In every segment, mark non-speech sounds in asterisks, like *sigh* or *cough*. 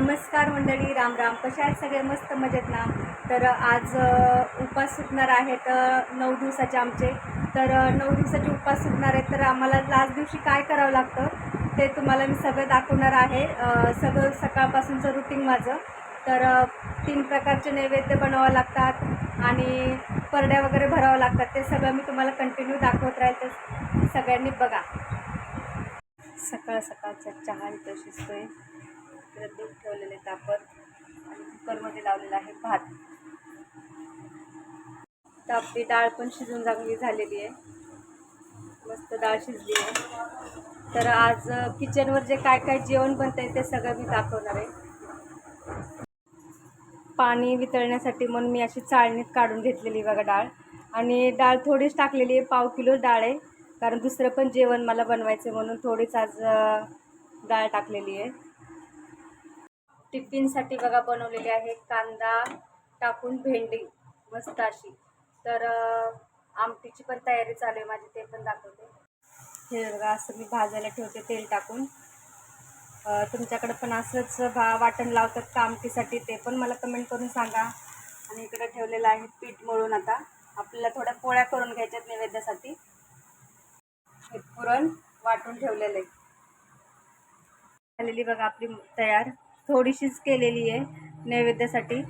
नमस्कार मंडळी राम राम. कशा आहेत सगळे? मस्त मजेत ना? तर आज उपास सुटणार आहेत नऊ दिवसाचे आमचे. तर नऊ दिवसाचे उपास सुटणार आहेत. तर आम्हाला लास्ट दिवशी काय करावं लागतं ते तुम्हाला मी सगळं दाखवणार आहे. सगळं सकाळपासूनचं रुटीन माझं. तर तीन प्रकारचे नैवेद्य बनवावं लागतात आणि परड्या वगैरे भरावं लागतात. ते सगळं मी तुम्हाला कंटिन्यू दाखवत राहील तर सगळ्यांनी बघा. सकाळ सकाळचा चहा इथं आहे इकडे दूध ठेवलेले तापत आणि कुकरमध्ये लावलेला आहे भात. तर आपली डाळ पण शिजून चांगली झालेली आहे. मस्त डाळ शिजली आहे. तर आज किचनवर जे काय काय जेवण बनतंय ते सगळं मी दाखवणार आहे. पाणी वितळण्यासाठी म्हणून मी अशी चाळणीत काढून घेतलेली बघा डाळ. आणि डाळ थोडीच टाकलेली आहे पाव किलो डाळ आहे. कारण दुसरं पण जेवण मला बनवायचं म्हणून थोडीच आज डाळ टाकलेली आहे. टिफिनसाठी बघा बनवलेली आहे. कांदा टाकून भेंडी मस्त अशी. तर आमटीची पण तयारी चालू आहे. माझी ते पण दाखवते. हे बघा असं मी भाजायला ठेवते तेल टाकून. तुमच्याकडे पण असंच भा वाटण लावतात का आमटीसाठी ते पण मला कमेंट करून सांगा. आणि इकडे ठेवलेलं आहे पीठ मळून आता. आपल्याला थोड्या पोळ्या करून घ्यायच्यात नैवेद्यासाठी. हे पुरण वाटून ठेवलेलं आहे. झालेली बघा आपली तयार. थोडीशीच केलेली आहे नैवेद्यासाठी.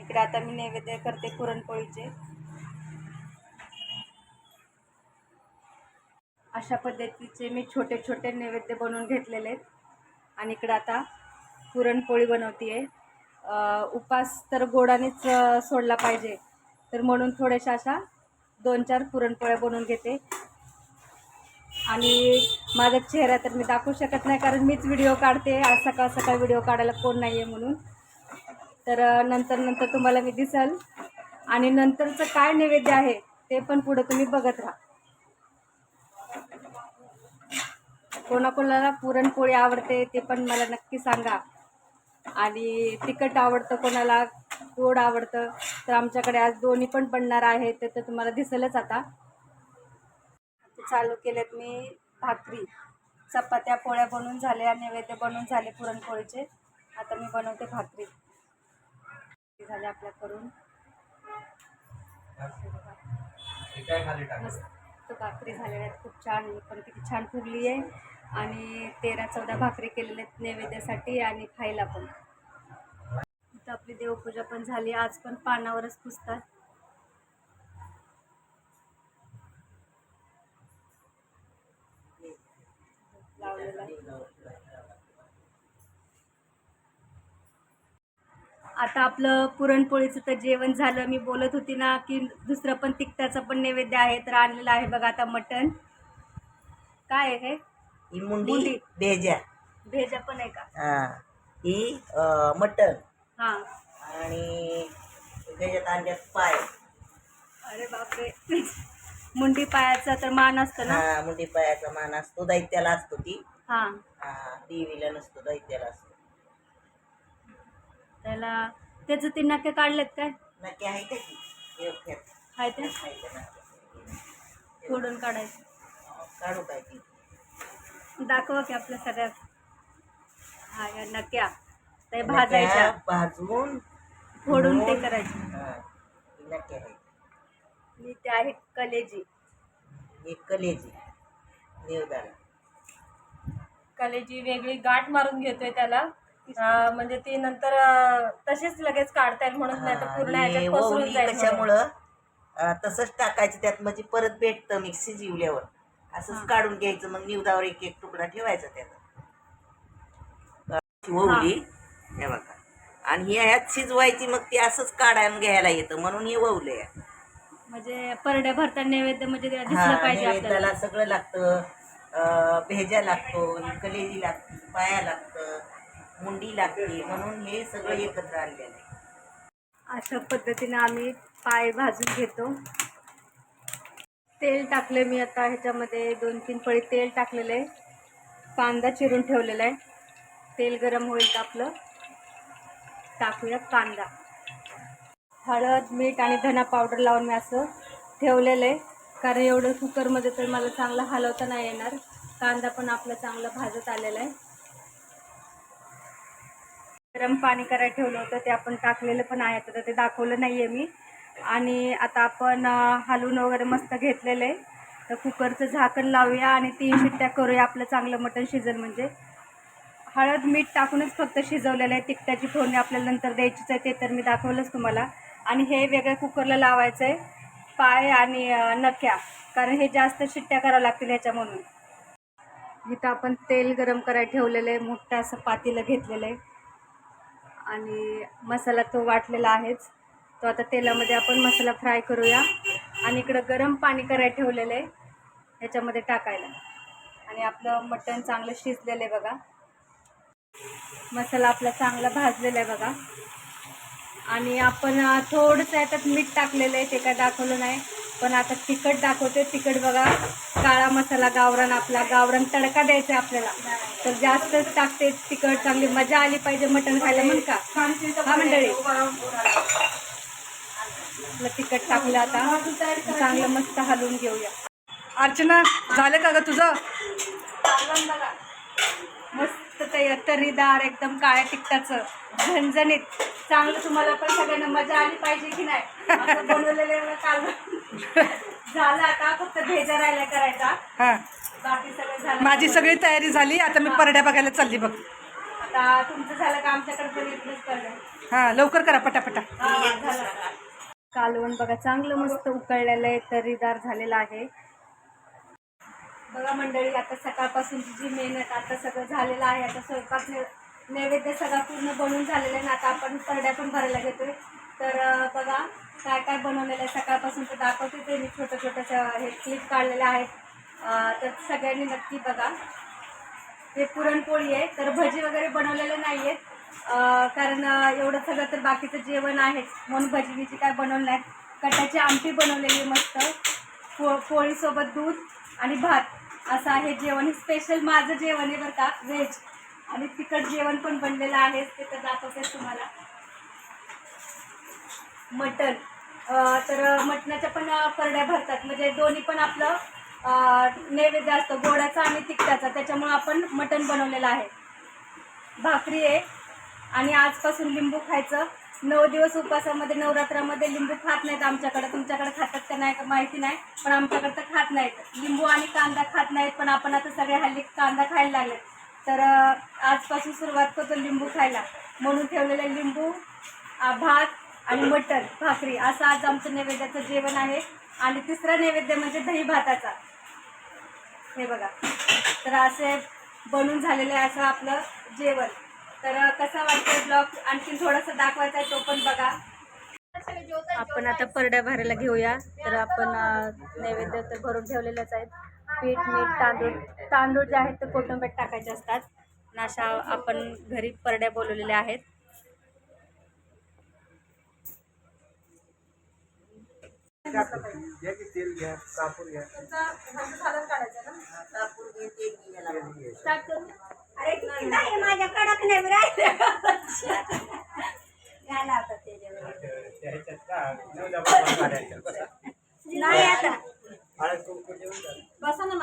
इकडे आता मी नैवेद्य करते पुरणपोळीचे. अशा पद्धतीचे मी छोटे छोटे नैवेद्य बनवून घेतलेले आहेत. आणि इकडं आता पुरणपोळी बनवते आहे उपास तर गोडानेच सोडला पाहिजे. तर म्हणून थोड्याशा अशा दोन चार पुरणपोळ्या बनवून घेते. आणि माझा चेहरा तर मी दाखवू शकत नाही कारण मीच व्हिडिओ काढते. आज सकाळ सकाळ व्हिडिओ काढायला कोण नाही आहे म्हणून. तर नंतर नंतर तुम्हाला मी दिसल. आणि नंतरचं काय नैवेद्य आहे ते पण पुढं तुम्ही बघत राहा. कोणाकोणाला पुरणपोळी आवडते ते पण मला नक्की सांगा. आणि तिखट आवडतं कोणाला गोड आवडतं तर आमच्याकडे आज दोन्ही पण बनणार आहे ते तर तुम्हाला दिसेलच आता. चालू केलेत मी भाकरी. चपात्या पोळ्या बनवून झाल्या नैवेद्य बनवून झाले पुरणपोळीचे. आता मी बनवते भाकरी. झाले आपल्या करून मस्त भाकरी झालेल्या आहेत खूप छान. पण किती छान फुगली आहे. आणि तेरा चौदा भाकरी केलेल्या आहेत नैवेद्यासाठी आणि खायला पण. आपली देवपूजा पण झाली. आज पण पानावरच पुसतात. आता आपलं पुरणपोळीचं तर जेवण झालं. मी बोलत होती ना की दुसरं पण तिखटाचं पण नैवेद्य आहे तर आणलेलं आहे बघा आता मटण. काय आहे हे? मुंडी मुंडी. भेजा. भेजा पण आहे का? हा. ही अं, मटण. हां. आणि त्याच्यात आणल्यात पाय. अरे बापरे. मुंडी पायाचा तर मान असतो ना? हा मुंडी पायाचा मान असतो दैत्याला असतो ती. हां. हा देवीला नसतो दैत्याला असतो. त्याला त्याचं ते नक्की काढलेत काय? नक्की आहे का? ती योग्य हाय ते फोडून काढायचं. काढू काय ती? दाखवा की आपल्या सगळ्यात हा या नक्या. ते नक्या भाजायच्या. भाजून फोडून ते करायचे. हा, ती नक्की आहे मी ते आहे कलेजी. एक कलेची देवदार. कलेची वेगळी गाठ मारून घेतोय त्याला. म्हणजे ती नंतर तशीच लगेच काढता येईल म्हणून नाही तर पूर्ण आणि ह्याच्यात पसरून जाईल म्हणून. कशामुळं अं, तसंच टाकायचं त्यात म्हणजे परत भेटतं मिक्सी जिवल्यावर. असंच काढून घ्यायचं मग निवदावर एक एक तुकडा ठेवायचा त्याचा. ववली हे. बघा. आणि हे ह्यात शिजवायची मग ती असंच काढायला घ्यायला येतं म्हणून हे ववले म्हणजे परड्या भरता नैवेद्य म्हणजे ते हा पाहिजे आपल्याला. नैवेद्याला सगळं लागतं अं, भेजा लागतो कलेजी लागते पाया लागतं. मुंडी लागते म्हणून हे सगळं एकत्र आणलेलं आहे. अशा पद्धतीने आम्ही पाय भाजून घेतो. तेल टाकले मी आता ह्याच्यामध्ये दोन तीन पळी तेल टाकलेलं आहे. कांदा चिरून ठेवलेला आहे. तेल गरम होईल तर आपलं? टाकूया कांदा. हळद मीठ आणि धना पावडर लावून मी असं ठेवलेलं आहे. कारण एवढं कुकरमध्ये तर मला चांगलं हलवता नाही येणार. कांदा पण आपला चांगला भाजत आलेला आहे. गरम पाणी करायला ठेवलं होतं ते आपण टाकलेलं पण आहे तर ते दाखवलं नाही आहे मी. आणि आता आपण हलवून वगैरे मस्त घेतलेलं आहे. तर कुकरचं झाकण लावूया आणि तीन शिट्ट्या करूया आपलं चांगलं मटण शिजल म्हणजे. हळद मीठ टाकूनच फक्त शिजवलेलं आहे तिखटाची फोडणी आपल्याला नंतर द्यायचीच आहे ते तर मी दाखवलंच तुम्हाला. आणि हे वेगळ्या कुकरला लावायचं आहे पाय आणि नख्या कारण हे जास्त शिट्ट्या करावं लागतील ह्याच्या म्हणून इथं आपण तेल गरम करायला ठेवलेलं आहे मोठं असं पातीलं घेतलेलं आहे. आणि मसाला तो वाटलेला आहेच. तो आता तेलामध्ये आपण मसाला फ्राय करूया. आणि इकडं गरम पाणी करायला ठेवलेलं आहे. ह्याच्यामध्ये टाकायला. आणि आपलं मटण चांगलं शिजलेलं आहे बघा. मसाला आपला चांगला भाजलेला आहे बघा. आणि आपण थोडंसं याच्यात मीठ टाकलेलं आहे. ते काय दाखवलं नाही. पण आता तिखट दाखवते. तिखट बघा काळा मसाला गावरान आपला. गावरान तडका द्यायचा आपल्याला. तर जास्तच टाकते तिखट चांगली मजा आली पाहिजे मटण खायला म्हण का? हा मंडळी. आपलं तिखट टाकलं आता. चांगलं मस्त हलवून घेऊया. अर्चना झालं का ग तुझं? मस्त तयार तर्रीदार एकदम काळ्या तिखटाचं. झणझणीत. चांगलं तुम्हाला पण सगळ्यांना मजा आली पाहिजे की नाही? बनवलेलं *laughs* झालं आता फक्त भेजा राहिला करायचा. हा. बाकी सगळं झालं. माझी सगळी तयारी झाली आता मी परड्या बघायला चालली बघ. आता तुमचं झालं का आमच्याकडे पण इथलंच पडलं हा लवकर करा पटापटा. कालवण बघा चांगलं मस्त उकळलेलं आहे तर्रीदार झालेलं आहे. बघा मंडळी आता सकाळपासूनची जी मेहनत आता सगळं झालेलं आहे. आता स्वयंपाक ने- नैवेद्य सगळा पूर्ण बनवून झालेला आहे. ना आता आपण परड्या पण भरायला घेतोय. तर अं, बघा काय काय बनवलेलं आहे? सकाळपासून तर दाखवते ते मी छोटं छोट्याशा हे क्लिप काढलेल्या आहेत. तर सगळ्यांनी नक्की बघा. हे पुरणपोळी आहे तर भजी वगैरे बनवलेले नाही आहेत कारण एवढं सगळं तर बाकीचं जेवण आहेच म्हणून भजी बिजी काय बनवलं नाहीत कटाची आमटी बनवलेली आहे मस्त. पो पोळीसोबत दूध आणि भात. असं आहे जेवण. हे स्पेशल माझं जेवण आहे बरं का व्हेज आणि तिखट जेवण पण बनलेलं आहे. ते तर दाखवते तुम्हाला. मटण. तर मटणाच्या पण अं, परड्या भरतात. म्हणजे दोन्ही पण आपलं नैवेद्य असतो. गोड्याचा आणि तिखटाचा. त्याच्यामुळं आपण मटण बनवलेलं आहे. भाकरी आहे. आणि आजपासून लिंबू खायचं. नऊ दिवस उपवासामध्ये नवरात्रामध्ये लिंबू खात नाहीत आमच्याकडे. तुमच्याकडे खातात का नाही का माहिती नाही. पण आमच्याकडे तर खात नाहीत. लिंबू आणि कांदा खात नाहीत. पण आपण आता सगळे हल्ली कांदा खायला लागले तर आजपासून सुरुवात करतो लिंबू खायला. म्हणून ठेवलेले लिंबू भात आणि मटण भाकरी असं आज आमचं नैवेद्याचं जेवण आहे. आणि तिसरा नैवेद्य म्हणजे दही भाताचा. हे बघा. तर असे बनून झालेलं आहे असं आपलं जेवण. तर कसा वाटतंय ब्लॉग आणखी थोडंसं दाखवायचं आहे तो पण बघा. आपण आता परड्या भरायला घेऊया. तर आपण नैवेद्य तर भरून ठेवलेलेच आहेत पीठ मीठ तांदूळ. तांदूळ जे आहेत ते कोटंबेट टाकायचे असतात. आणि अशा आपण घरी परड्या बोलवलेल्या आहेत. कापूर. घेते की याला. स्टार्ट करू? अरे नाही माझ्या कडक नाही घ्यायला होता नाही आता. बसा ना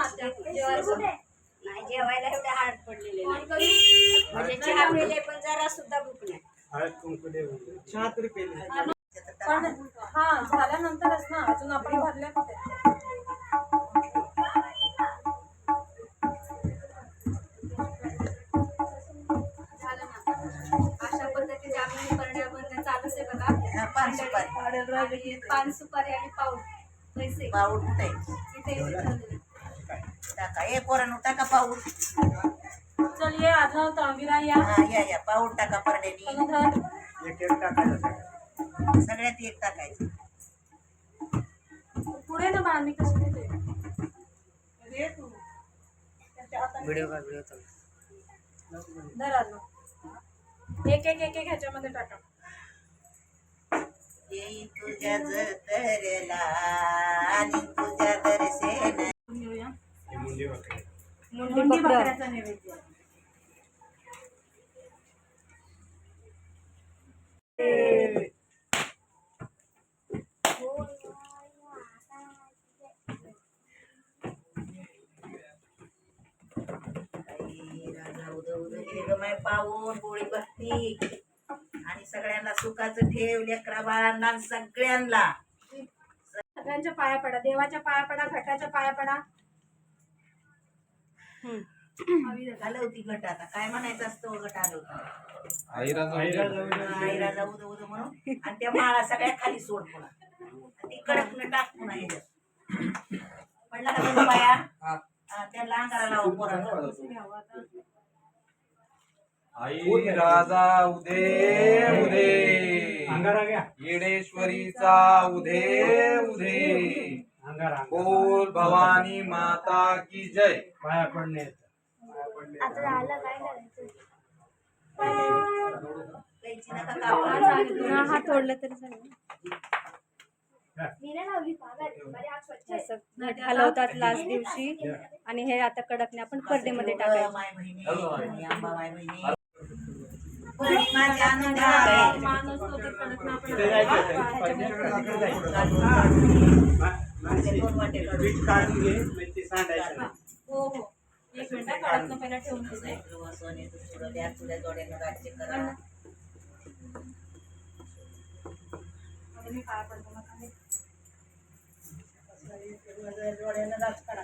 नाही जेवायला एवढे हाड पडलेले नाही. म्हणजे चहा पिले पण जरा सुद्धा भूक नाही. पण हा झाल्यानंतरच ना अजून आपण भरले कुठे? हा, पान सुपारी. आणि पाऊल पैसे. पाऊल. टाका. ए पोरांनो टाका पाऊल चल ये अजून तांबिरा या. हा या या. पाऊल टाका परड्यानी. धर. सगळ्यात एक टाकायचं पुढे ना बाळा मी कशी देते धर अजून एक एक एक एक ह्याच्यामध्ये टाका. तुझ्या जतरला आणि तुझ्या दर्शन मुंडी. बकऱ्याचा नैवेद्य. उदं उदं माय पाहून गोळी भक्ती आणि सगळ्यांना सुखाचं ठेव लेकरा बाळांना सगळ्यांना. सगळ्यांच्या पाया पडा देवाच्या पाया पडा घटाच्या पाया पडा. झालं होती घट आता. काय म्हणायचं असतं हो घट आलं होतं. आईरा आईला जाऊ दे उदं म्हणून. आणि त्या माळा सगळ्या खाली सोड पुन्हा. आणि ती कडक न टाक पुन्हा ह्याच्यात. पडला का दोन पाया हा, त्याला अंगाला लावा पोरांना आई राजा उदे उदे. येडेश्वरीचा उदे उदे. बोल भवानी माता की जय. पाया पडणे. हा तोडलं तरी चालेल. हलवतात लास्ट दिवशी. आणि हे आता कडकने आपण परडेमध्ये टाकायचं. हो हो एक मिनिट पहिला ठेवून जोड्यानं करा. जोड्यानं राज करा.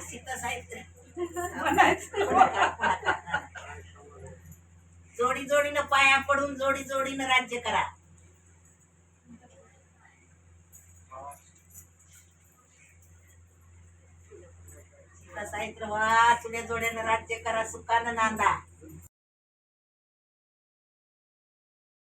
सीता साहित्य. जोडी जोडीनं पाया पडून जोडी जोडीनं राज्य करा. सीता साहित्य वा चुड्या जोड्यानं राज्य करा सुखानं नांदा.